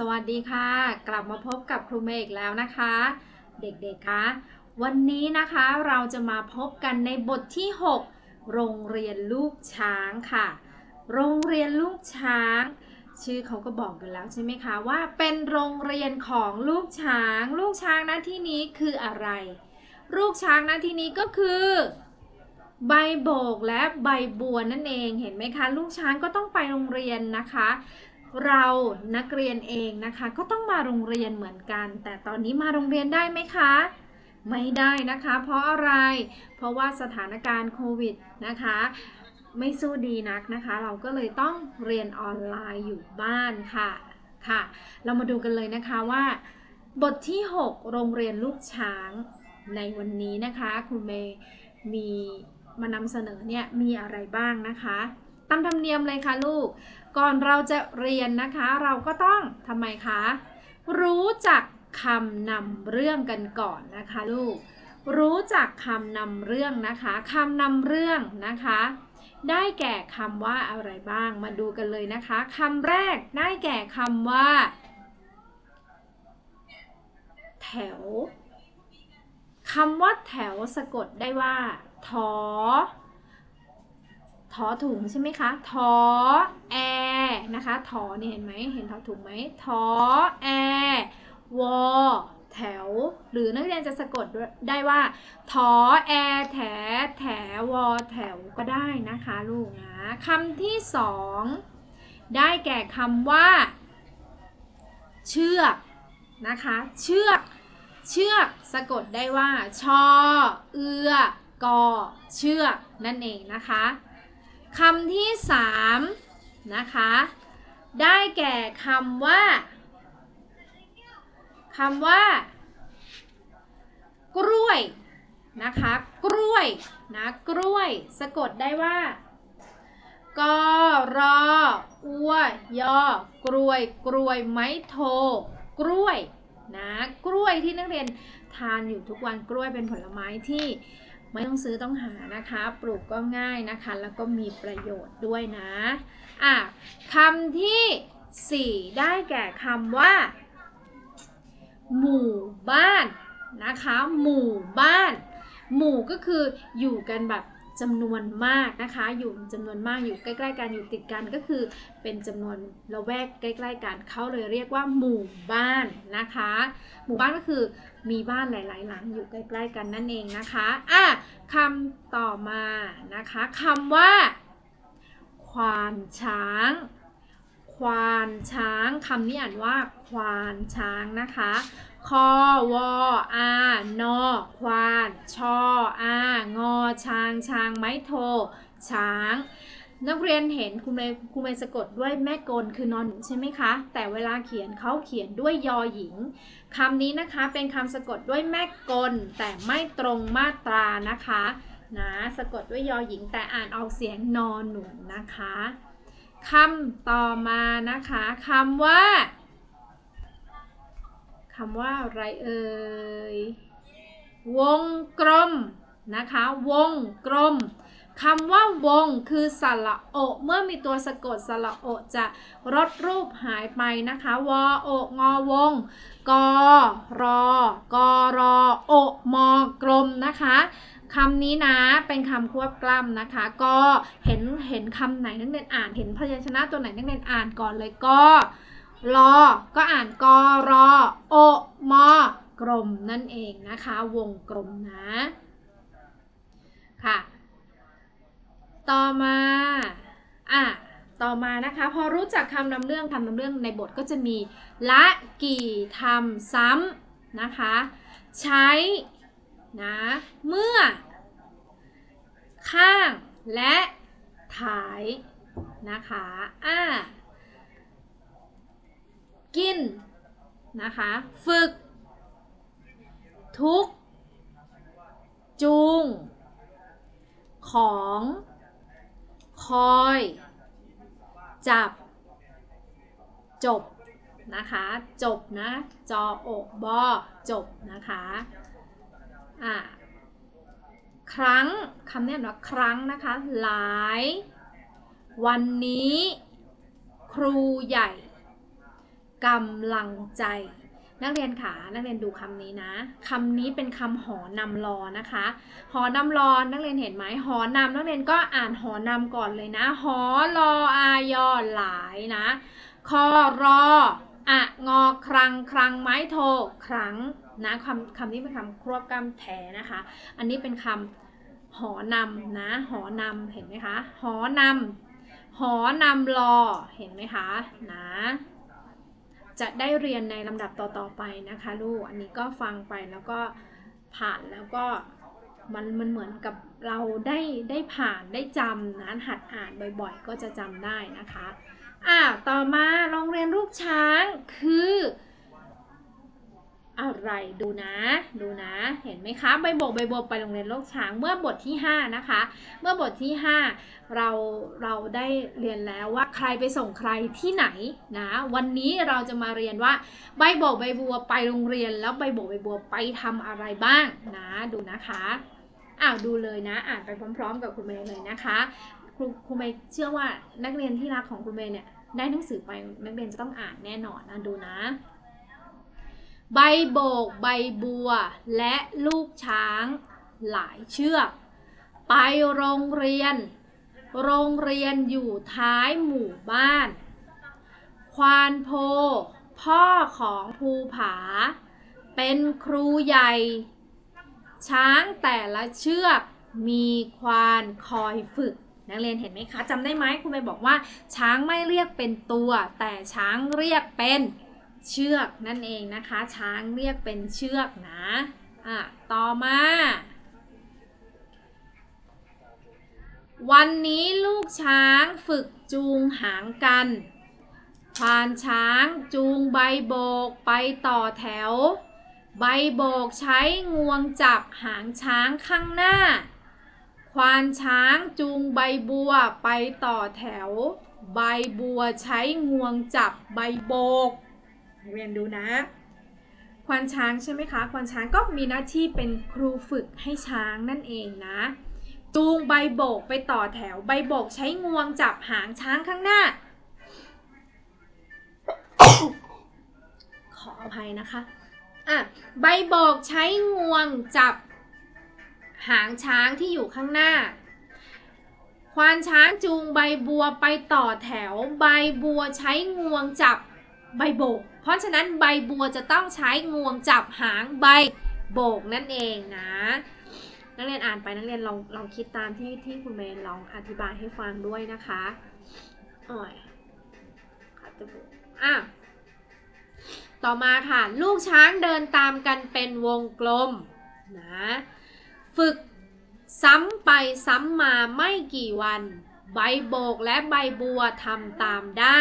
สวัสดีค่ะ กลับมาพบกับครูเมย์อีกแล้วนะคะ เด็กๆคะวันนี้นะคะเราจะมาพบกันในบทที่ 6 โรงเรียนลูกช้างค่ะ โรงเรียนลูกช้าง ชื่อเขาก็บอกกันแล้วใช่ไหมคะว่าเป็นโรงเรียนของลูกช้าง ลูกช้างณที่นี้คืออะไร ลูกช้างณที่นี้ก็คือ ใบโบกและใบบัวนั่นเองเห็นไหมคะ ลูกช้างก็ต้องไปโรงเรียนนะคะ เรานักเรียนเองนะคะ ก็ต้องมาโรงเรียนเหมือนกัน แต่ตอนนี้มาโรงเรียนได้ไหมคะ ไม่ได้นะคะ เพราะอะไร เพราะว่าสถานการณ์โควิดนะคะ ไม่สู้ดีนักนะคะ เราก็เลยต้องเรียนออนไลน์อยู่บ้านค่ะค่ะ เรามาดูกันเลยนะคะว่า บทที่ 6 โรงเรียนลูกช้างในวันนี้นะคะคุณเมย์มีมานำเสนอเนี่ยมีอะไรบ้างนะคะตามธรรมเนียมเลยค่ะลูก ก่อนเราจะเรียนนะคะ เราก็ต้องทำไมคะ รู้จักคำนำเรื่องกันก่อนนะคะลูก รู้จักคำนำเรื่องนะคะคำนำเรื่องนะคะ ได้แก่คำว่าอะไรบ้างมาดูกันเลยนะคะคำแรกได้แก่คำว่า แถวคำว่าแถวสะกดได้ว่าทอ ทอถุงใช่ไหมคะทอแอนะคะทอเนี่ยเห็นไหมเห็นทอถุงไหมทอแอวอแถว หรือนักเรียนจะสะกดได้ว่าทอแอแถแถวอแถวก็ได้นะคะลูกนะคำที่สองได้แก่คำว่า เชือกนะคะ เชือกเชือกสะกดได้ว่า ชอ เอือกอเชือกนั่นเองนะคะ คำที่สามนะคะ ได้แก่คำว่าคำว่า กล้วยนะคะ กล้วยนะกล้วย สะกดได้ว่ากรออัวยอกล้วย กล้วยไม้โท กล้วยนะกล้วยที่นักเรียนทานอยู่ทุกวันกล้วยเป็นผลไม้ที่ ไม่ต้องซื้อต้องหานะคะ ปลูกก็ง่ายนะคะ แล้วก็มีประโยชน์ด้วยนะอะคำที่ 4 ได้แก่คำว่า หมู่บ้านนะคะ หมู่บ้าน หมู่ก็คืออยู่กันแบบ จำนวนมากนะคะ อยู่จำนวนมากอยู่ใกล้ ๆ กันอยู่ติดกันก็คือ เป็นจำนวนละแวกใกล้ ๆ กันเขาเลยเรียกว่าหมู่บ้านนะคะ หมู่บ้านก็คือมีบ้านหลาย ๆ หลังอยู่ใกล้ ๆ กันนั่นเองนะคะอะคำต่อมานะคะคำว่า ควานช้างควานช้างคำนี้อ่านว่าควานช้างนะคะ คอวออานอควานชออางอช้างช้างไม้โท ช้าง นักเรียนเห็นคุณเมย์คุณเมย์สะกดด้วยแม่กลคือนอนหนูใช่ไหมคะ แต่เวลาเขียนเขาเขียนด้วยยอหญิงคำนี้นะคะเป็นคำสะกดด้วยแม่กล แต่ไม่ตรงมาตรานะคะนะสะกดด้วยยอหญิงแต่อ่านออกเสียงนอนหนูนะคะคำต่อมานะคะคำว่า คำว่าอะไรเอ่ยวงกลมนะคะ วงกลมคำว่าวงคือสระโอ เมื่อมีตัวสะกดสระโอจะลดรูปหายไปนะคะวอโองอวงกอรอกอรอโอมอกลมนะคะคำนี้นะเป็นคำควบกล้ำนะคะ ก็เห็นเห็นคำไหนนักเรียนอ่าน เห็นพยัญชนะตัวไหนนักเรียนอ่านก่อนเลยก็ รอ ก็อ่านกอรอโอมอกลมนั่นเองนะคะ วงกลมนะ ค่ะ ต่อมาอะต่อมานะคะ พอรู้จักคำนำเรื่องคำนำเรื่องในบทก็จะมี ละกี่ทำซ้ำนะคะ ใช้นะเมื่อ ข้างและถ่ายนะคะอะ กินนะคะ ฝึก ทุก จูง ของ คอย จับ จบ นะคะ จบนะ จออกบอจบนะคะอะครั้งคำนี้ว่าครั้งนะคะ หลาย วันนี้ ครูใหญ่ กำลังใจ นักเรียนขานักเรียนดูคำนี้นะคำนี้เป็นคำหอนำรอนะคะ หอนำรอนักเรียนเห็นไหมหอนำนักเรียนก็อ่านหอนำก่อนเลยนะ หอรออายอหลายนะคอรออะงอครังครังไม้โทครั้งนะคำคำนี้เป็นคำควบกำแถนะคะ อันนี้เป็นคำหอนำนะหอนำเห็นไหมคะหอนำหอนำรอเห็นไหมคะนะ จะได้เรียนในลำดับต่อๆไปนะคะลูก อันนี้ก็ฟังไปแล้วก็ผ่านแล้วก็มันมันเหมือนกับเราได้ได้ผ่านได้จำนะหัดอ่านบ่อยๆ ก็จะจำได้นะคะอ่าต่อมาโรงเรียนลูกช้างคือ อะไรดูนะ ดูนะ เห็นไหมคะ ใบบกใบบัวไปโรงเรียนโลกช้างเมื่อบทที่ 5 นะคะ เมื่อบทที่ 5 เราเราได้เรียนแล้วว่าใครไปส่งใครที่ไหนนะ วันนี้เราจะมาเรียนว่าใบบกใบบัวไปโรงเรียนแล้วใบบกใบบัวไปทำอะไรบ้างนะดูนะคะอ้าวดูเลยนะ อ่านไปพร้อม ๆ กับคุณเมย์เลยนะคะครูครูเมย์เชื่อว่านักเรียนที่รักของคุณเมย์เนี่ยได้หนังสือไปนักเรียนจะต้องอ่านแน่นอนนะดูนะ ใบโบก ใบบัว และลูกช้างหลายเชือก ไปโรงเรียน โรงเรียนอยู่ท้ายหมู่บ้าน ควานโพ พ่อของภูผา เป็นครูใหญ่ ช้างแต่ละเชือกมีควานคอยฝึก นักเรียนเห็นไหมคะจำได้ไหมคุณไปบอกว่า ช้างไม่เรียกเป็นตัว แต่ช้างเรียกเป็น เชือกนั่นเองนะคะ ช้างเรียกเป็นเชือกนะอะต่อมา วันนี้ลูกช้างฝึกจูงหางกันควานช้างจูงใบโบกไปต่อแถว ใบโบกใช้งวงจับหางช้างข้างหน้า ควานช้างจูงใบบัวไปต่อแถว ใบบัวใช้งวงจับใบโบก เรียนดูนะ ควานช้างใช่ไหมคะ ควานช้างก็มีหน้าที่เป็นครูฝึกให้ช้างนั่นเองนะ จูงใบโบกไปต่อแถว ใบโบกใช้งวงจับหางช้างข้างหน้า ขออภัยนะคะ อะ ใบโบกใช้งวงจับหางช้างที่อยู่ข้างหน้า ควานช้างจูงใบบัวไปต่อแถว ใบบัวใช้งวงจับใบโบก เพราะฉะนั้นใบบัวจะต้องใช้งวงจับหางใบโบกนั่นเองนะ นักเรียนอ่านไปนักเรียนลองลองคิดตามที่ที่คุณเมย์ลองอธิบายให้ฟังด้วยนะคะอ่อยขัดจมูกอะต่อมาค่ะ ลูกช้างเดินตามกันเป็นวงกลมนะฝึกซ้ำไปซ้ำมาไม่กี่วัน ใบโบกและใบบัวทำตามได้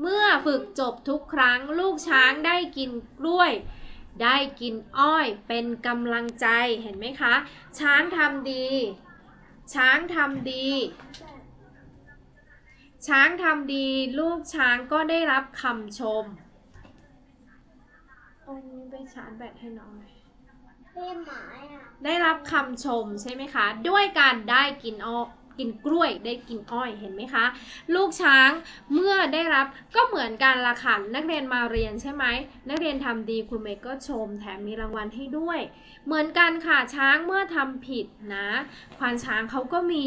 เมื่อฝึกจบทุกครั้งลูกช้างได้กินกล้วย ได้กินอ้อยเป็นกำลังใจเห็นไหมคะ ช้างทำดี ช้างทำดี ช้างทำดี ลูกช้างก็ได้รับคำชมโอ้ยนี่ไปชาร์จแบตให้น้องหน่อยพี่หมาอะได้รับคำชมใช่ไหมคะ ด้วยการได้กินอ้อ กินกล้วยได้กินอ้อยเห็นไหมคะ ลูกช้างเมื่อได้รับก็เหมือนกันละค่ะนักเรียนมาเรียนใช่ไหมนักเรียนทำดีคุณเมย์ก็ชม แถมมีรางวัลให้ด้วย เหมือนกันค่ะช้างเมื่อทำผิดนะควานช้างเขาก็มี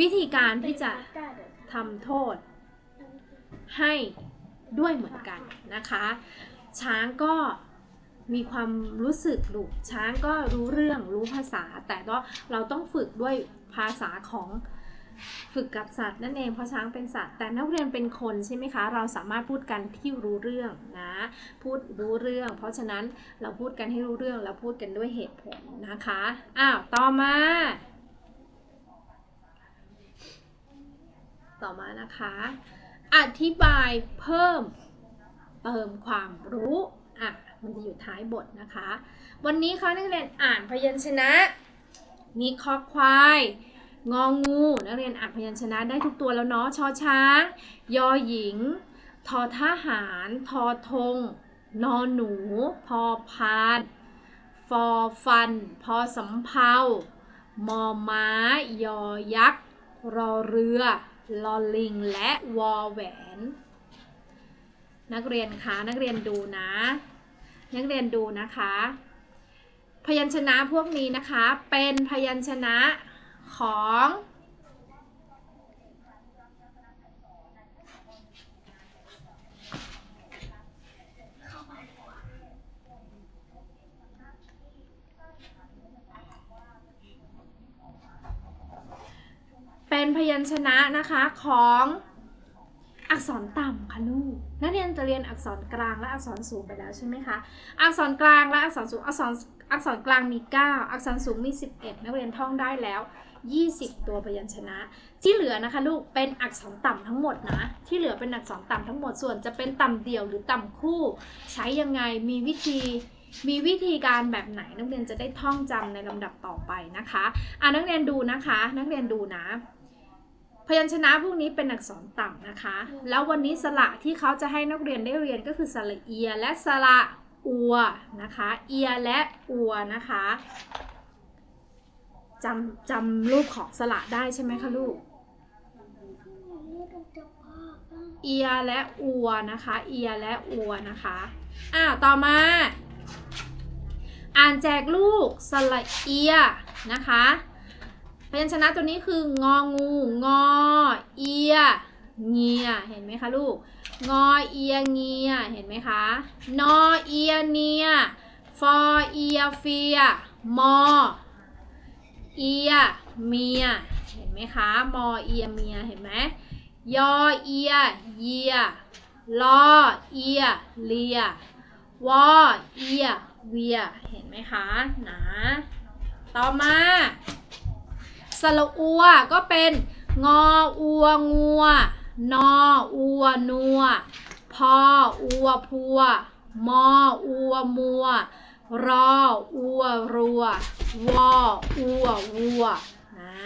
วิธีการที่จะทำโทษ ให้ด้วยเหมือนกันนะคะ ช้างก็ มีความรู้สึกลูกช้างก็รู้เรื่องรู้ภาษา แต่ก็เราต้องฝึกด้วยภาษาของฝึกกับสัตว์นั่นเองเพราะช้างเป็นสัตว์ แต่นักเรียนเป็นคนใช่ไหมคะ เราสามารถพูดกันที่รู้เรื่องนะพูดรู้เรื่อง เพราะฉะนั้นเราพูดกันให้รู้เรื่องแล้วพูดกันด้วยเหตุผลนะคะอ้าวต่อมา ต่อมานะคะ อธิบายเพิ่มเติมความรู้อะ มันจะอยู่ท้ายบทนะคะ วันนี้เขานักเรียนอ่านพยัญชนะ มีคอควายงองู นักเรียนอ่านพยัญชนะได้ทุกตัวแล้วเนาะชอช้าง ยอหญิง ทอทหาร ทอธง นอหนู พอพาน ฟอฟัน พอสำเภามอม้า ยอยักษ์ รอเรือ ลอลิง และวอแหวน นักเรียนคะ นักเรียนดูนะ นักเรียนดูนะคะ พยัญชนะพวกนี้นะคะ เป็นพยัญชนะของเป็นพยัญชนะนะคะของ อักษรต่ำค่ะลูกนักเรียนจะเรียนอักษรกลางและอักษรสูงไปแล้วใช่ไหมคะอักษรกลางและอักษรสูงอักษรอักษรกลางมี 9 อักษรสูงมี 11 นักเรียนท่องได้แล้ว 20 ตัวพยัญชนะ ที่เหลือนะคะลูกเป็นอักษรต่ำทั้งหมดนะที่เหลือเป็นอักษรต่ำทั้งหมดส่วนจะเป็นต่ำเดี่ยวหรือต่ำคู่ ใช้ยังไงมีวิธีมีวิธีการแบบไหนนักเรียนจะได้ท่องจำในลำดับต่อไปนะคะอ่านักเรียนดูนะคะ นักเรียนดูนะ พยัญชนะพวกนี้เป็นอักษรต่ำนะคะ แล้ววันนี้สระที่เขาจะให้นักเรียนได้เรียนก็คือสระเอียและสระอัวนะคะ เอียและอัวนะคะจำจำรูปของสระได้ใช่ไหมคะลูก เอียและอัวนะคะ เอียและอัวนะคะอ่าต่อมา อ่านแจกลูกสระเอียนะคะ พยัญชนะตัวนี้คืององู งอ เอีย เงีย เห็นไหมคะลูก งอเอียเงีย เห็นไหมคะ นอเอียเนีย ฟอเอียเฟีย มอ เอียเมีย เห็นไหมคะ มอเอียเมีย เห็นไหมยอเอียเยีย ลอเอียเลีย วอเอียเวีย เห็นไหมคะนะต่อมา สระอัวก็เป็นงออัวงัวนออัวนัวพออัวพัวมออัวมัว รออัวรัว วออัววัวนะ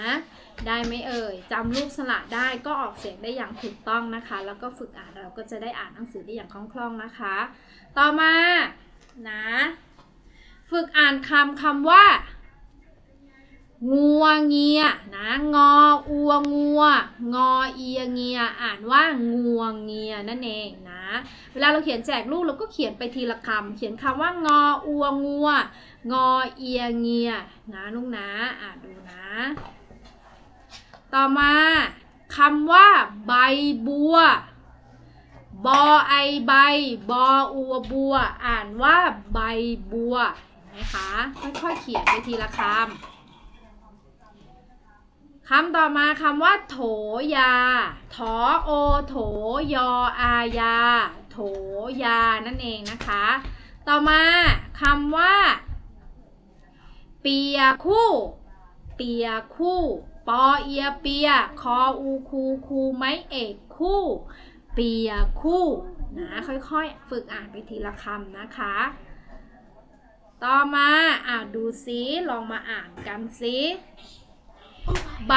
ได้ไหมเอ่ยจำรูปสระได้ก็ออกเสียงได้อย่างถูกต้องนะคะ แล้วก็ฝึกอ่านเราก็จะได้อ่านหนังสือได้อย่างคล่องๆนะคะ ต่อมานะ ฝึกอ่านคำคำว่า งัวเงียนะงออัวงัว งอเอียเงีย อ่านว่างัวเงียนั่นเองนะ เวลาเราเขียนแจกลูกเราก็เขียนไปทีละคำเขียนคำว่างออัวงัว งอเอียเงียนะลูกนะอ่านดูนะ ต่อมาคำว่าใบบัวบอไอใบ บออัวบัว อ่านว่าใบบัวเห็นไหมคะค่อยๆเขียนไปทีละคำ คำต่อมาคำว่า โถยา ถอโอ โถยออายา โถยา นั่นเองนะคะ ต่อมาคำว่า เปียคู่ เปียคู่ ปอเอียเปีย คออูคูคูไม้เอกคู่ เปียคู่นะค่อยๆ ฝึกอ่านไปทีละคำนะคะ ต่อมาอ่าดูซิลองมาอ่านกันซิ ใบ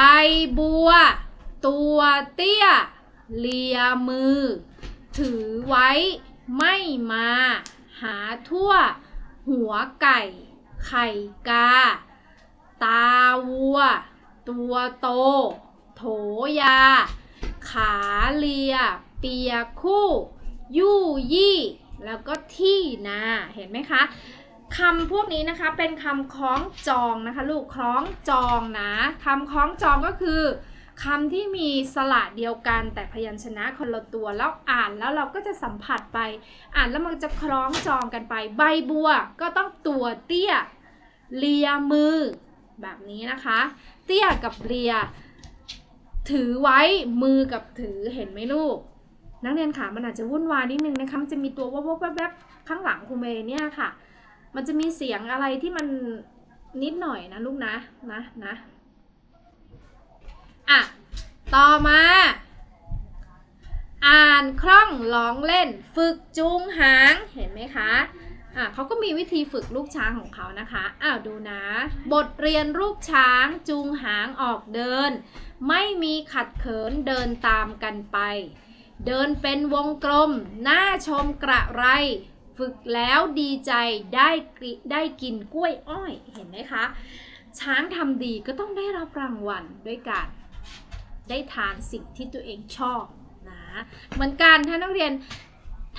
บัว ตัวเตี้ย เลียมือ ถือไว้ไม่มา หาทั่ว หัวไก่ ไข่กา ตาวัว ตัวโต โถยา ขาเลีย เปียคู่ ยู่ยี่ แล้วก็ที่นา เห็นไหมคะ คำพวกนี้นะคะเป็นคำคล้องจองนะคะ ลูกคล้องจองนะคำคล้องจองก็คือคำที่มีสระเดียวกันแต่พยัญชนะคนละตัวแล้วอ่านแล้วเราก็จะสัมผัสไป อ่านแล้วมันจะคล้องจองกันไป ใบบัวก็ต้องตัวเตี้ยเลียมือ แบบนี้นะคะ เตี้ยกับเลีย ถือไว้มือกับถือเห็นไหมลูก นักเรียนค่ะมันอาจจะวุ่นวายนิดนึงนะคะมันจะมีตัววับวับแวบข้างหลังครูเมย์เนี่ยค่ะ มันจะมีเสียงอะไรที่มันนิดหน่อยนะลูกนะนะนะอะ ต่อมา อ่านคล่องร้องเล่น ฝึกจูงหางเห็นไหมคะอะเขาก็มีวิธีฝึกลูกช้างของเขานะคะอ้าวดูนะ บทเรียนลูกช้างจูงหางออกเดิน ไม่มีขัดเขินเดินตามกันไป เดินเป็นวงกลม หน่าชมกระไร ฝึกแล้วดีใจได้ได้กินกล้วยอ้อยเห็นไหมคะ ช้างทำดีก็ต้องได้รับรางวัลด้วยการได้ทานสิ่งที่ตัวเองชอบนะเหมือนกันถ้านักเรียน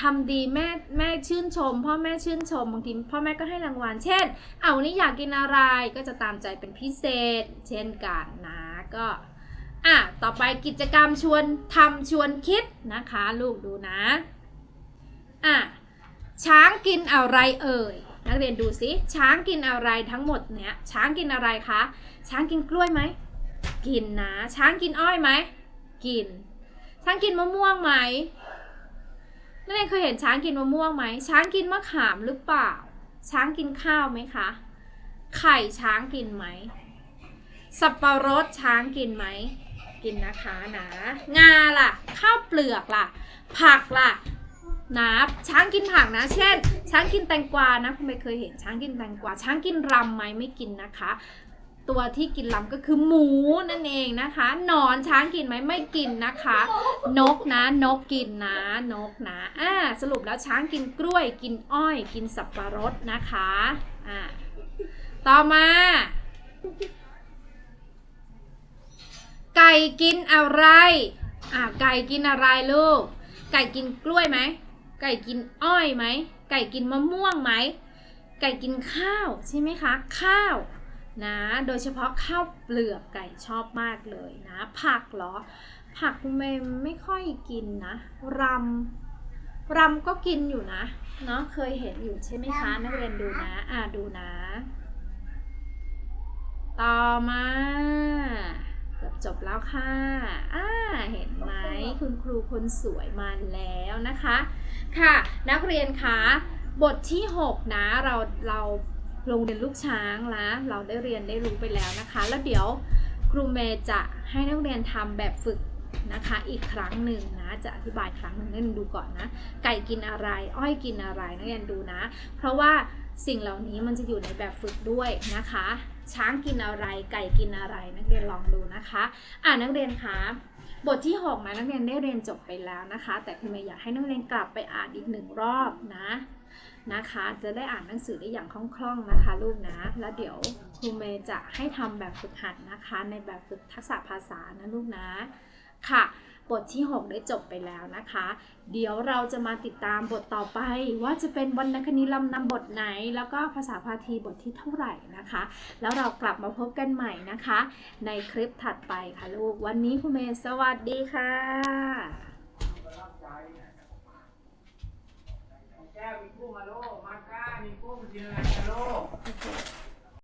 ทำดีแม่แม่ชื่นชม พ่อแม่ชื่นชมบางทีพ่อแม่ก็ให้รางวัล เช่น เอาวันนี้อยากกินอะไรก็จะตามใจเป็นพิเศษ เช่นกันนะก็อะต่อไปกิจกรรมชวนทำชวนคิดนะคะ ลูกดูนะอะ ช้างกินอะไรเอ่ย นักเรียนดูสิช้างกินอะไรทั้งหมดเนี้ยช้างกินอะไรคะ ช้างกินกล้วยไหม กินนะ ช้างกินอ้อยไหม กิน ช้างกินมะม่วงไหมนักเรียนเคยเห็นช้างกินมะม่วงไหม ช้างกินมะขามหรือเปล่า ช้างกินข้าวไหมคะ ไข่ช้างกินไหม สับปะรดช้างกินไหม กินนะคะนะ งาล่ะ ข้าวเปลือกล่ะ ผักล่ะ นะช้างกินผักนะ เช่น ช้างกินแตงกวานะคุณไม่เคยเห็นช้างกินแตงกวา ช้างกินรำไหมไม่กินนะคะ ตัวที่กินลำก็คือหมูนั่นเองนะคะหนอนช้างกินไหมไม่กินนะคะ นกนะ นกกินนะนกนะอ่าสรุปแล้วช้างกินกล้วยกินอ้อย กินสับปะรดนะคะอ่าต่อมาไก่กินอะไร อ่าไก่กินอะไรลูก ไก่กินกล้วยไหม ไก่กินอ้อยไหม ไก่กินมะม่วงไหม ไก่กินข้าวใช่ไหมคะ ข้าวนะ โดยเฉพาะข้าวเปลือกไก่ชอบมากเลยนะ ผักเหรอ ผักคุณเมย์ไม่ค่อยกินนะ รำ รำก็กินอยู่นะ เนาะเคยเห็นอยู่ใช่ไหมคะ นักเรียนดูนะ อ่าดูนะ ต่อมาเกือบจบแล้วค่ะอ่าเห็นไหมคุณครูคนสวยมาแล้วนะคะ ค่ะ นักเรียนคะบทที่ 6 นะเราเราโรงเรียนลูกช้างนะเราได้เรียนได้รู้ไปแล้วนะคะ แล้วเดี๋ยวครูเมย์จะให้นักเรียนทำแบบฝึกนะคะ อีกครั้งหนึ่งนะ จะอธิบายครั้งหนึ่งให้ดูก่อนนะ ไก่กินอะไร อ้อยกินอะไรนักเรียนดูนะ เพราะว่าสิ่งเหล่านี้มันจะอยู่ในแบบฝึกด้วยนะคะ ช้างกินอะไร ไก่กินอะไร นักเรียนลองดูนะคะ อ่านักเรียนคะบทที่6นะนักเรียนได้เรียนจบไปแล้วนะคะ แต่คุณเมย์อยากให้นักเรียนกลับไปอ่านอีกหนึ่งรอบนะนะคะ จะได้อ่านหนังสือได้อย่างคล่องๆนะคะ ลูกนะ แล้วเดี๋ยวครูเมย์จะให้ทำแบบฝึกหัดนะคะ ในแบบฝึกทักษะภาษานะลูกนะ ค่ะ บทที่ 6 ได้จบไปแล้วนะคะ เดี๋ยวเราจะมาติดตามบทต่อไป ว่าจะเป็นวรรณคดีลำนำบทไหน แล้วก็ภาษาพาทีบทที่เท่าไหร่นะคะ แล้วเรากลับมาพบกันใหม่นะคะ ในคลิปถัดไปค่ะลูก วันนี้คุณเมย์สวัสดีค่ะแก้วมีกุ้งมาโลมาก้ามีกุ้งกินอะกันโล